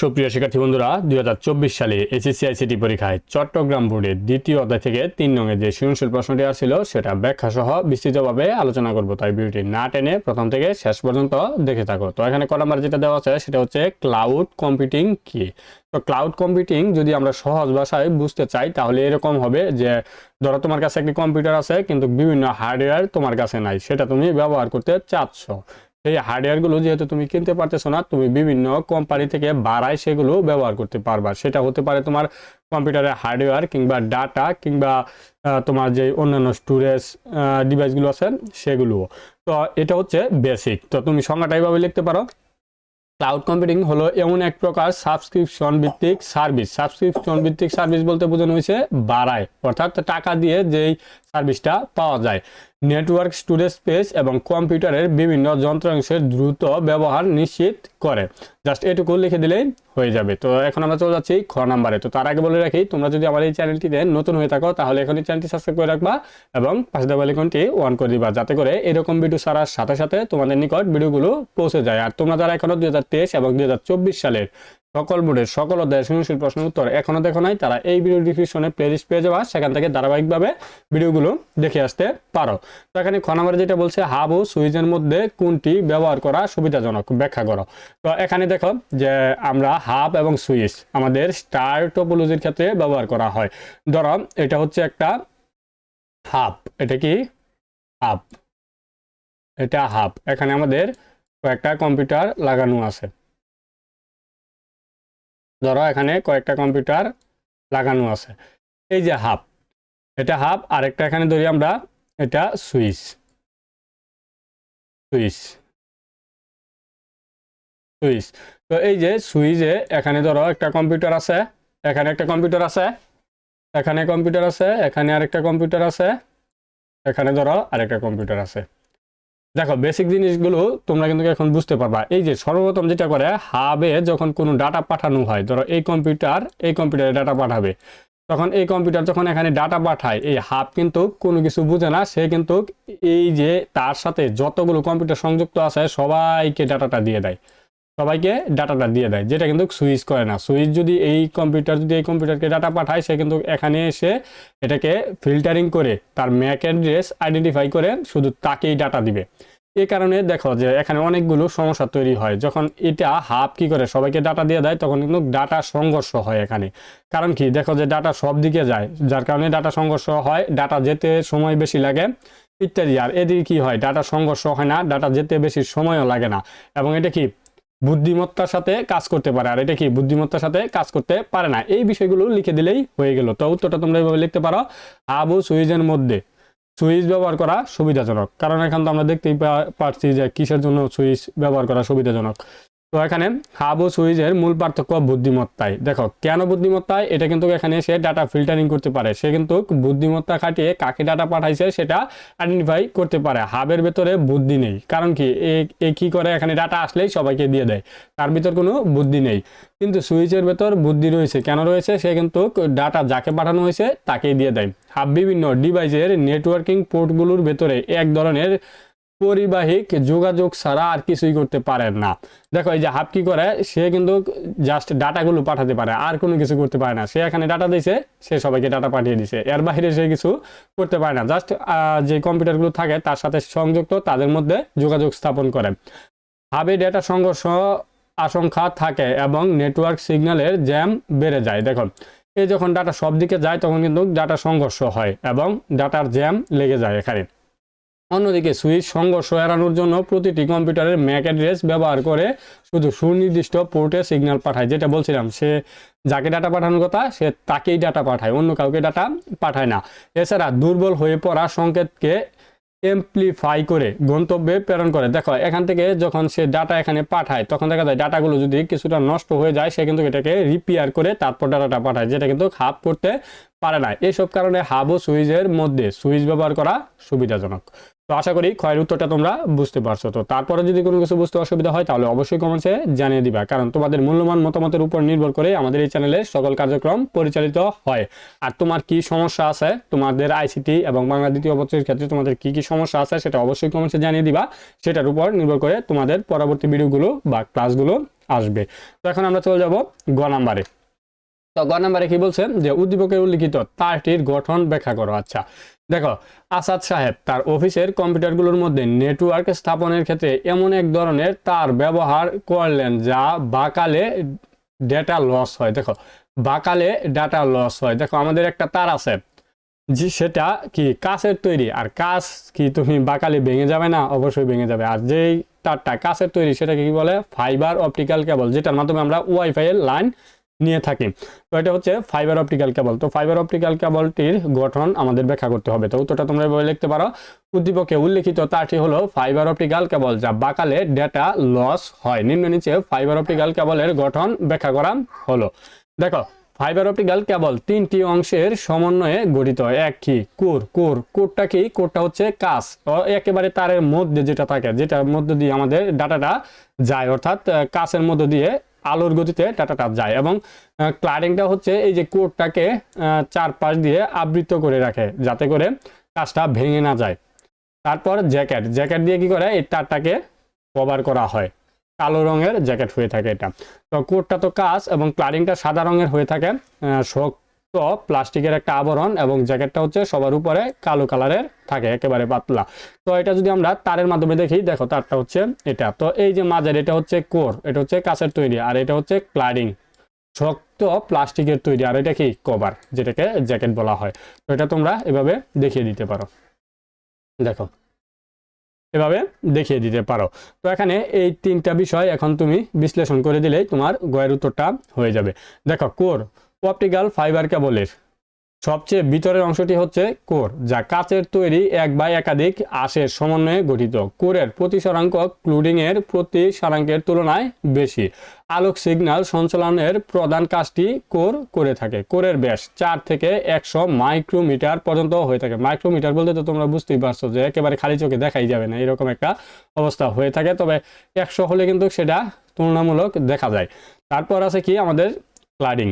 সুপ্রিয় শিক্ষার্থী বন্ধুরা, দুই হাজার চব্বিশ সালে এসএসসি আইসিটি পরীক্ষায় চট্টগ্রাম বোর্ডের দ্বিতীয় অধ্যায় থেকে তিন নঙের যে সৃজনশীল প্রশ্নটি আসছিল, সেটা ব্যাখ্যা সহ বিস্তৃতভাবে আলোচনা করব। তাই ভিডিওটি না টেনে প্রথম থেকে শেষ পর্যন্ত দেখে থাকো। তো এখানে ক নাম্বার যেটা দেওয়া আছে, সেটা হচ্ছে ক্লাউড কম্পিউটিং কি? তো ক্লাউড কম্পিউটিং যদি আমরা সহজ ভাষায় বুঝতে চাই, তাহলে এরকম হবে যে, ধরো তোমার কাছে একটি কম্পিউটার আছে, কিন্তু বিভিন্ন হার্ডওয়্যার তোমার কাছে নাই, সেটা তুমি ব্যবহার করতে চাচ্ছ। সেই হার্ডওয়্যারগুলো যেহেতু তুমি কিনতে পারতেছো না, তুমি বিভিন্ন কোম্পানি থেকে বাড়ায় সেগুলো ব্যবহার করতে পারবা। সেটা হতে পারে তোমার কম্পিউটারের হার্ডওয়্যার কিংবা ডাটা কিংবা তোমার যে অন্যান্য স্টোরেজ ডিভাইসগুলো আছে, সেগুলো। তো এটা হচ্ছে বেসিক তো তুমি সংজ্ঞাটা এইভাবে লিখতে পারো। ক্লাউড কম্পিউটিং হলো এমন এক প্রকার সাবস্ক্রিপশন ভিত্তিক সার্ভিস সাবস্ক্রিপশন ভিত্তিক সার্ভিস বলতে বোঝানো হয়েছে বাড়ায়, অর্থাৎ টাকা দিয়ে যেই সার্ভিসটা পাওয়া যায়। নেটওয়ার্ক স্টোরেজ স্পেস এবং কম্পিউটারের বিভিন্ন যন্ত্রাংশের দ্রুত ব্যবহার নিশ্চিত করে। জাস্ট এটুকু লিখে দিলেই হয়ে যাবে। তো এখন আমরা চলে যাচ্ছি খ নাম্বারে। তো তার আগে বলে রাখি, তোমরা যদি আমার এই চ্যানেলটিতে নতুন হয়ে থাকো, তাহলে এখন এই চ্যানেলটি সাবস্ক্রাইব করে রাখবা এবং পাশে দেওয়া আইকনটি অন করে দিবা। যাতে করে এরকম ভিডিও ছাড়ার সাথে সাথে তোমাদের নিকট ভিডিওগুলো পৌঁছে যায়। আর তোমরা যারা এখনও দুই হাজার তেইশ এবং দু হাজার চব্বিশ সালের সকল বোর্ডের সকল অধ্যায়ের সৃজনশীল প্রশ্নের উত্তর এখনও দেখো নাই। তারা এই ভিডিও ডিসক্রিপশনে প্লেলিস্ট পেয়ে যাবা, সেখান থেকে ধারাবাহিকভাবে ভিডিওগুলো দেখে আসতে পারো। তো এখানে খ নাম্বারে যেটা বলছে, হাব ও সুইচের মধ্যে কোনটি ব্যবহার করা সুবিধাজনক? ব্যাখ্যা করো। তো এখানে দেখো যে আমরা হাব এবং সুইচ আমাদের স্টার টোপোলজির ক্ষেত্রে ব্যবহার করা হয়। ধরো, এটা হচ্ছে একটা হাব, এটা কি? হাব। এটা হাব। এখানে আমাদের কয়েকটা কম্পিউটার লাগানো আছে। ধরো এখানে কয়েকটা কম্পিউটার লাগানো আছে। এই যে হাব, এটা হাব, আরেকটা এখানে ধরি আমরা, এটা সুইচ। সুইচ। সুইচ। তো এই যে সুইচে এখানে ধরো একটা কম্পিউটার আছে, এখানে একটা কম্পিউটার আছে, এখানে কম্পিউটার আছে, এখানে আরেকটা কম্পিউটার আছে, এখানে ধরো আরেকটা কম্পিউটার আছে। দেখো বেসিক জিনিসগুলো তোমরা কিন্তু এখন বুঝতে পারবা। এই যে সর্বপ্রথম যেটা করে হাবে যখন কোনো ডাটা পাঠানো হয়, ধরো এই কম্পিউটার এই কম্পিউটারে ডাটা পাঠাবে। তখন এই কম্পিউটার যখন এখানে ডাটা পাঠায়, এই হাব কিন্তু কোনো কিছু বুঝে না। সে কিন্তু এই যে তার সাথে যতগুলো কম্পিউটার সংযুক্ত আছে, সবাইকে ডাটাটা দিয়ে দেয়। সবাইকে ডাটাটা দিয়ে দেয়, যেটা কিন্তু সুইচ করে না। সুইচ যদি এই কম্পিউটার, যদি এই কম্পিউটারকে ডাটা পাঠায়, সে কিন্তু এখানে এসে এটাকে ফিল্টারিং করে তার ম্যাক অ্যাড্রেস আইডেন্টিফাই করে শুধু তাকেই ডাটা দিবে। এ কারণে দেখো যে এখানে অনেকগুলো সমস্যা তৈরি হয়। যখন এটা হাব কি করে সবাইকে ডাটা দিয়ে দেয়, তখন কিন্তু ডাটা সংঘর্ষ হয় এখানে। কারণ কি? দেখো যে ডাটা সব দিকে যায়, যার কারণে ডাটা সংঘর্ষ হয়, ডাটা যেতে সময় বেশি লাগে ইত্যাদি। আর এদিকে কি হয়? ডাটা সংঘর্ষ হয় না, ডাটা যেতে বেশি সময়ও লাগে না। এবং এটা কি? বুদ্ধিমত্তার সাথে কাজ করতে পারে। আর এটা কি? বুদ্ধিমত্তার সাথে কাজ করতে পারে না। এই বিষয়গুলো লিখে দিলেই হয়ে গেল। তো উত্তরটা তোমরা এইভাবে লিখতে পারো। আবু সুইজের মধ্যে সুইচ ব্যবহার করা সুবিধাজনক। কারণ এখন তো আমরা দেখতেই পারছি যে কিসের জন্য সুইচ ব্যবহার করা সুবিধাজনক? তো এখানে হাব ও সুইচের মূল পার্থক্য বুদ্ধিমত্তায় দেখো, কেন বুদ্ধিমত্তায় এটা কিন্তু এখানে সে ডাটা ফিল্টারিং করতে পারে। সে কিন্তু বুদ্ধিমত্তা খাটিয়ে কাকে ডাটা পাঠাইছে সেটা আইডেন্টিফাই করতে পারে। হাবের ভেতরে বুদ্ধি নেই। কারণ কি? এ কি করে? এখানে ডাটা আসলেই সবাইকে দিয়ে দেয়। তার ভিতর কোনো বুদ্ধি নেই। কিন্তু সুইচের ভেতর বুদ্ধি রয়েছে। কেন রয়েছে? সে কিন্তু ডাটা যাকে পাঠানো হয়েছে তাকেই দিয়ে দেয়। হাব বিভিন্ন ডিভাইসের নেটওয়ার্কিং পোর্টগুলোর ভেতরে এক ধরনের পরিবাহিক যোগাযোগ ছাড়া আর কিছুই করতে পারেন না। দেখো, এই যে হাব কি করে, সে কিন্তু জাস্ট ডাটাগুলো পাঠাতে পারে, আর কোনো কিছু করতে পারে না। সে এখানে ডাটা দিয়েছে সে সবাইকে ডাটা পাঠিয়ে দিছে। এর বাইরে সে কিছু করতে পারে না। জাস্ট যে কম্পিউটারগুলো থাকে, তার সাথে সংযুক্ত, তাদের মধ্যে যোগাযোগ স্থাপন করে হাবে ডেটা সংঘর্ষ আশঙ্কা থাকে এবং নেটওয়ার্ক সিগন্যালের জ্যাম বেড়ে যায়। দেখো, এই যখন ডাটা সব দিকে যায়, তখন কিন্তু ডাটা সংঘর্ষ হয় এবং ডাটার জ্যাম লেগে যায় এখানে। অন্যদিকে সুইচ সংঘর্ষ এড়ানোর জন্য প্রতিটি কম্পিউটারের ম্যাক অ্যাড্রেস ব্যবহার করে শুধু সুনির্দিষ্ট পোর্টে সিগন্যাল পাঠায়, যেটা বলছিলাম, সে যাকে ডাটা পাঠানোর কথা, সে তাকেই ডাটা পাঠায়, অন্য কাউকে ডাটা পাঠায় না। এছাড়া দুর্বল হয়ে পড়া সংকেতকে এমপ্লিফাই করে গন্তব্যে প্রেরণ করে। দেখো, এখান থেকে যখন সে ডাটা এখানে পাঠায়, তখন দেখা যায় ডাটাগুলো যদি কিছুটা নষ্ট হয়ে যায়, সে কিন্তু এটাকে রিপেয়ার করে তারপর ডাটাটা পাঠায়, যেটা কিন্তু হাব করতে পারে না। এসব কারণে হাব ও সুইচের মধ্যে সুইচ ব্যবহার করা সুবিধাজনক। তো আশা করি ক্ষয়ের উত্তরটা তোমরা বুঝতে পারছ। তো তারপরে যদি কোনো কিছু বুঝতে অসুবিধা হয়, তাহলে অবশ্যই কমেন্টসে জানিয়ে দিবা। কারণ তোমাদের মূল্যবান মতামতের উপর নির্ভর করে আমাদের এই চ্যানেলের সকল কার্যক্রম পরিচালিত হয়। আর তোমার কি সমস্যা আছে? তোমাদের আইসিটি এবং বাংলা দ্বিতীয় বছরের ক্ষেত্রে তোমাদের কি কি সমস্যা আছে সেটা অবশ্যই কমেন্টসে জানিয়ে দিবা। সেটার উপর নির্ভর করে তোমাদের পরবর্তী ভিডিওগুলো বা ক্লাসগুলো আসবে। তো এখন আমরা চলে যাব গ নাম্বারে তো গ নাম্বারে কি বলছে যে উদ্দীপকে উল্লিখিত তারটির গঠন ব্যাখ্যা করো। আচ্ছা দেখো, আসাদ সাহেব তার অফিসের কম্পিউটারগুলোর মধ্যে নেটওয়ার্ক স্থাপনের ক্ষেত্রে এমন এক ধরনের তার ব্যবহার করলেন যা বাকালে ডেটা লস হয়। দেখো, বাকালে ডাটা লস হয়। দেখো, আমাদের একটা তার আছে, যে সেটা কি কাছের তৈরি? আর কাজ কি তুমি বাকালে ভেঙে যাবে না? অবশ্যই ভেঙে যাবে। আর যেই তারটা কাছের তৈরি, সেটাকে কি বলে? ফাইবার অপটিক্যাল কেবল যেটার মাধ্যমে আমরা ওয়াইফাই এর লাইন নিয়ে থাকি। তো এটা হচ্ছে ফাইবার অপটিক্যাল কেবল তো ফাইবার অপটিক্যাল কেবলটির গঠন আমাদের ব্যাখ্যা করতে হবে। তো উত্তরটা তোমরা এভাবে লিখতে পারো। উদ্দীপকে উল্লেখিত তারটি হলো ফাইবার অপটিক্যাল কেবল যা বাকালে ডেটা লস হয়। নিম্ন নিচে ফাইবার অপটিক্যাল কেবলের গঠন ব্যাখ্যা করা হলো। দেখো ফাইবার অপটিক্যাল কেবল তিনটি অংশের সমন্বয়ে গঠিত। এক কি? কোর। কোর। কোরটা কি? কোরটা হচ্ছে কাজ একেবারে তারের মধ্যে যেটা থাকে, যেটার মধ্যে দিয়ে আমাদের ডাটাটা যায়, অর্থাৎ কাছের মধ্য দিয়ে আলোর গতিতে ডাটাটা যায় এবং ক্লারিংটা হচ্ছে এই যে কোরটাকে চারপাশ দিয়ে আবৃত করে রাখে যাতে করে কাজটা ভেঙে না যায়। তারপর জ্যাকেট জ্যাকেট দিয়ে কি করে? এই তারটাকে কভার করা হয়। কালো রঙের জ্যাকেট হয়ে থাকে এটা। তো কোটটা তো কাজ এবং ক্লারিংটা সাদা রঙের হয়ে থাকে শোক প্লাস্টিকের একটা আবরণ এবং জ্যাকেটটা হচ্ছে সবার উপরে কালো কালারের থাকে, একেবারে পাতলা। তো এটা যদি আমরা তারের মাধ্যমে দেখি, দেখো তারটা হচ্ছে এটা। তো এই যে মাঝের এটা হচ্ছে কোর, এটা হচ্ছে কাঁচের তৈরি আর এটা হচ্ছে ক্লাডিং। শক্ত প্লাস্টিকের তৈরি আর এটা কি? কভার, যেটাকে জ্যাকেট বলা হয়। তো এটা তোমরা এভাবে দেখিয়ে দিতে পারো। দেখো। এভাবে দেখিয়ে দিতে পারো। তো এখানে এই তিনটা বিষয় এখন তুমি বিশ্লেষণ করে দিলেই তোমার গয়ের উত্তরটা হয়ে যাবে। দেখো, কোর অপটিক্যাল ফাইবার কেবলের সবচেয়ে ভিতরের অংশটি হচ্ছে কোর, যা কাচের তৈরি এক বা একাধিক আশের সমন্বয়ে গঠিত। কোরের প্রতি শতাঙ্ক ক্লুডিং এর প্রতি শতাঙ্কের তুলনায় বেশি। আলোক সিগন্যাল সঞ্চালনের প্রধান কাজটি কোর করে থাকে। কোরের ব্যাস চার থেকে একশো মাইক্রোমিটার পর্যন্ত হয়ে থাকে। মাইক্রোমিটার বলতে তো তোমরা বুঝতেই পারছ যে একেবারে খালি চোখে দেখাই যাবে না, এরকম একটা অবস্থা হয়ে থাকে। তবে একশো হলে কিন্তু সেটা তুলনামূলক দেখা যায়। তারপর আছে কি আমাদের ক্লাডিং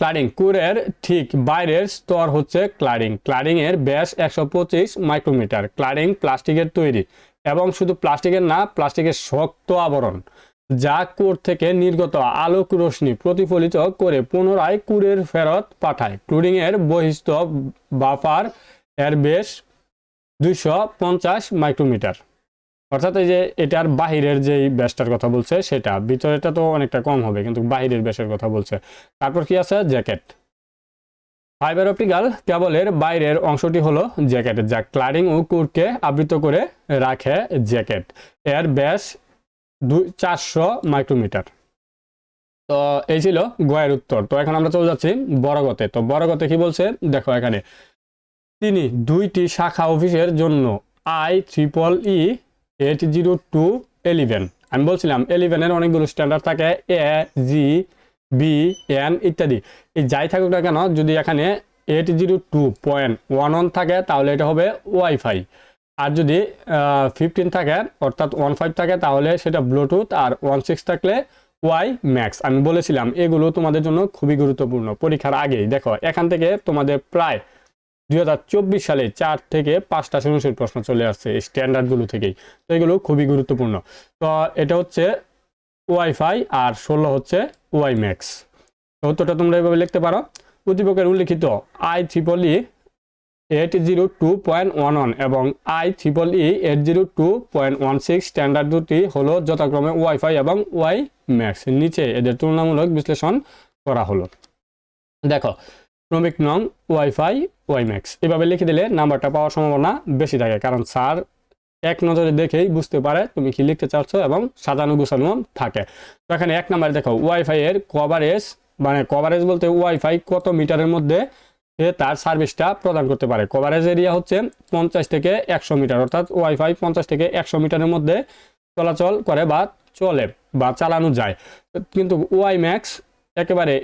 ক্লাডিং কোরের ঠিক বাইরের স্তর হচ্ছে ক্লাডিং ক্লাডিং এর ব্যাস একশো পঁচিশ মাইক্রোমিটার। ক্লাডিং প্লাস্টিকের তৈরি এবং শুধু প্লাস্টিকের না, প্লাস্টিকের শক্ত আবরণ, যা কোর থেকে নির্গত আলোক রশ্মি প্রতিফলিত করে পুনরায় কুরের ফেরত পাঠায়। ক্লুডিং এর বহিস্থ বাফার এর বেশ দুইশো পঞ্চাশ মাইক্রোমিটার। অর্থাৎ এই যে এটার বাহিরের যেই ব্যাসটার কথা বলছে, সেটা ভিতরেটা তো অনেকটা কম হবে, কিন্তু বাহিরের ব্যাসের কথা বলছে। তারপর কি আছে? জ্যাকেট। ফাইবার অপটিক্যাল কেবলের বাইরের অংশটি হলো জ্যাকেট, যা ক্লাডিং ও কুরকে আবৃত করে রাখে জ্যাকেট। এর ব্যাস দুই, চারশো মাইক্রোমিটার। তো এই ছিল গয়ের উত্তর। তো এখন আমরা চলে যাচ্ছি বড়গতে তো বড়গতে কি বলছে? দেখো এখানে। তিনি দুইটি শাখা অফিসের জন্য I triple E eight zero two eleven আমি বলছিলাম এলিভেনের অনেকগুলো স্ট্যান্ডার্ড থাকে এ জি বি এন ইত্যাদি। এই যাই থাকুক না কেন, যদি এখানে eight zero two point one one থাকে, তাহলে এটা হবে ওয়াইফাই আর যদি ফিফটিন থাকে, অর্থাৎ ওয়ান ফাইভ থাকে, তাহলে সেটা ব্লুটুথ আর ওয়ান সিক্স থাকলে ওয়াই ম্যাক্স আমি বলেছিলাম, এগুলো তোমাদের জন্য খুবই গুরুত্বপূর্ণ। পরীক্ষার আগেই, দেখো, এখান থেকে তোমাদের প্রায় দুই হাজার চব্বিশ সালে চার থেকে পাঁচটা সৃজনশীল প্রশ্ন চলে আসছে এই স্ট্যান্ডার্ডগুলো থেকেই। তো এগুলো খুবই গুরুত্বপূর্ণ। তো এটা হচ্ছে ওয়াইফাই আর ষোলো হচ্ছে ওয়াই ম্যাক্স উত্তরটা তোমরা এভাবে লিখতে পারো। উদ্দীপকের উল্লিখিত I triple E eight zero two point one one এবং I triple E eight zero two point one six standard দুটি হলো যথাক্রমে ওয়াইফাই এবং ওয়াই ম্যাক্স নিচে এদের তুলনামূলক বিশ্লেষণ করা হলো। দেখো, ক্রমিক নং ওয়াইফাই ওয়াই ম্যাক্স এভাবে লিখে দিলে নাম্বারটা পাওয়ার সম্ভাবনা বেশি থাকে, কারণ স্যার এক নজরে দেখেই বুঝতে পারে তুমি কি লিখতে চাচ্ছ এবং সাজানো গুছানো থাকে। তো এখানে এক নাম্বারে দেখো ওয়াইফাই এর কভারেজ মানে কভারেজ বলতে ওয়াইফাই কত মিটারের মধ্যে সে তার সার্ভিসটা প্রদান করতে পারে। কভারেজ এরিয়া হচ্ছে পঞ্চাশ থেকে একশো মিটার, অর্থাৎ ওয়াইফাই পঞ্চাশ থেকে একশো মিটারের মধ্যে চলাচল করে বা চলে বা চালানো যায়। কিন্তু ওয়াই ম্যাক্স একেবারে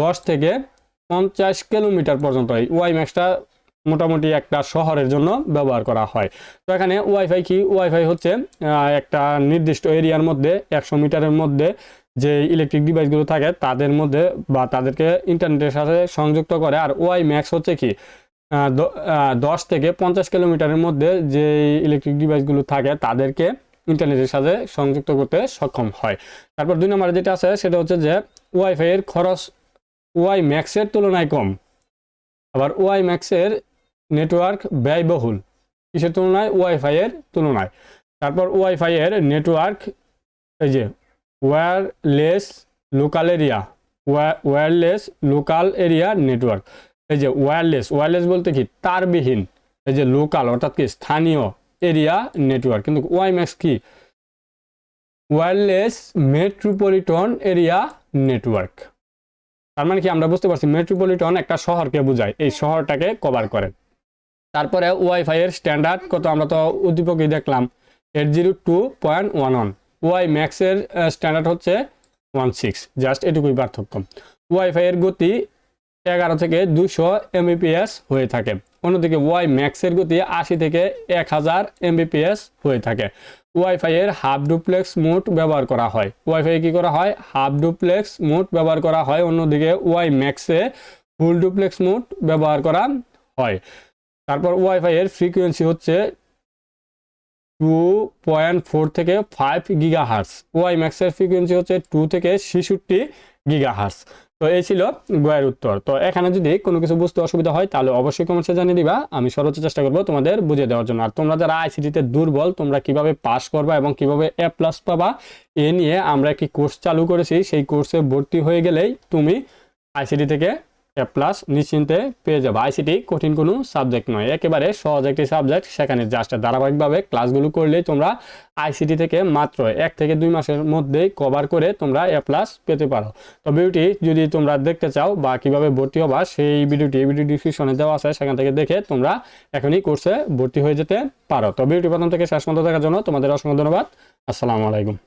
দশ থেকে পঞ্চাশ কিলোমিটার পর্যন্ত হয় ওয়াই ম্যাক্সটা মোটামুটি একটা শহরের জন্য ব্যবহার করা হয়। তো এখানে ওয়াইফাই কি? ওয়াইফাই হচ্ছে একটা নির্দিষ্ট এরিয়ার মধ্যে, একশো মিটারের মধ্যে যে ইলেকট্রিক ডিভাইসগুলো থাকে, তাদের মধ্যে বা তাদেরকে ইন্টারনেটের সাথে সংযুক্ত করে। আর ওয়াই ম্যাক্স হচ্ছে কি? দশ থেকে পঞ্চাশ কিলোমিটারের মধ্যে যে ইলেকট্রিক ডিভাইসগুলো থাকে, তাদেরকে ইন্টারনেটের সাথে সংযুক্ত করতে সক্ষম হয়। তারপর দুই নম্বরে যেটা আছে, সেটা হচ্ছে যে ওয়াইফাইয়ের খরচ ওয়াই ম্যাক্সের তুলনায় কম। আবার ওয়াই ম্যাক্সের নেটওয়ার্ক ব্যয়বহুল। কিসের তুলনায়? ওয়াইফাই এর তুলনায়। তারপর ওয়াইফাই এর নেটওয়ার্ক, এই যে, wireless local area wireless local area network. এই যে, ওয়্যারলেস ওয়্যারলেস বলতে কি? তারবিহীন। এই যে, লোকাল, অর্থাৎ কি? স্থানীয় এরিয়া নেটওয়ার্ক। কিন্তু ওয়াইম্যাক্স কি? Wireless metropolitan area network. তার মানে কি আমরা বুঝতে পারছি মেট্রোপলিটন একটা শহরকে বোঝায়। এই শহরটাকে কভার করে। তারপরে ওয়াইফাই এর স্ট্যান্ডার্ড কত আমরা তো উদ্দীপকই দেখলাম eight zero two point one one Y ম্যাক্সের স্ট্যান্ডার্ড হচ্ছে ওয়ান সিক্স জাস্ট এটুকুই পার্থক্য। ওয়াইফাই এর গতি এগারো থেকে দুশো এমবিপিএস হয়ে থাকে। অন্যদিকে ওয়াই ম্যাক্সের গতি আশি থেকে এক হাজার এমবিপিএস হয়ে থাকে। ওয়াইফাই এর হাফ ডুপ্লেক্স মোড ব্যবহার করা হয়। ওয়াইফাই কি করা হয়? হাফ ডুপ্লেক্স মোড ব্যবহার করা হয়। অন্যদিকে ওয়াই ম্যাক্সে ফুল ডুপ্লেক্স মোড ব্যবহার করা হয়। তারপর ওয়াইফাই এর ফ্রিকোয়েন্সি হচ্ছে টু পয়েন্ট ফোর থেকে ফাইভ গিগা হার্স ওয়াই ম্যাক্সের ফ্রিকোয়েন্সি হচ্ছে টু থেকে ছেষট্টি গিগা হার্স তো এই ছিল গোয়ের উত্তর। তো এখানে যদি কোনো কিছু বুঝতে অসুবিধা হয়, তাহলে অবশ্যই কমেন্টসে জানিয়ে দিবা। আমি সর্বোচ্চ চেষ্টা করব তোমাদের বুঝিয়ে দেওয়ার জন্য। আর তোমরা যারা আইসিটিতে দুর্বল, তোমরা কীভাবে পাস করবা এবং কীভাবে এ প্লাস পাবা, এ নিয়ে আমরা একটি কোর্স চালু করেছি। সেই কোর্সে ভর্তি হয়ে গেলেই তুমি আইসিটি থেকে এ প্লাস নিশ্চিন্তে পেয়ে যাব। আইসিটি কঠিন কোনো সাবজেক্ট নয়। একেবারে সহজ একটি সাবজেক্ট সেখানে জাস্ট ধারাবাহিকভাবে ক্লাসগুলো করলেই তোমরা আইসিটি থেকে মাত্র এক থেকে দুই মাসের মধ্যেই কভার করে তোমরা এ প্লাস পেতে পারো। তো ভিডিওটি যদি তোমরা দেখতে চাও বা কীভাবে ভর্তি হবা, সেই ভিডিওটি ভিডিও ডিসক্রিপশনে দেওয়া আছে। সেখান থেকে দেখে তোমরা এখনই কোর্সে ভর্তি হয়ে যেতে পারো। তো ভিডিওটি প্রথম থেকে শেষ পর্যন্ত দেখার জন্য তোমাদের অসংখ্য ধন্যবাদ। আসসালামু আলাইকুম।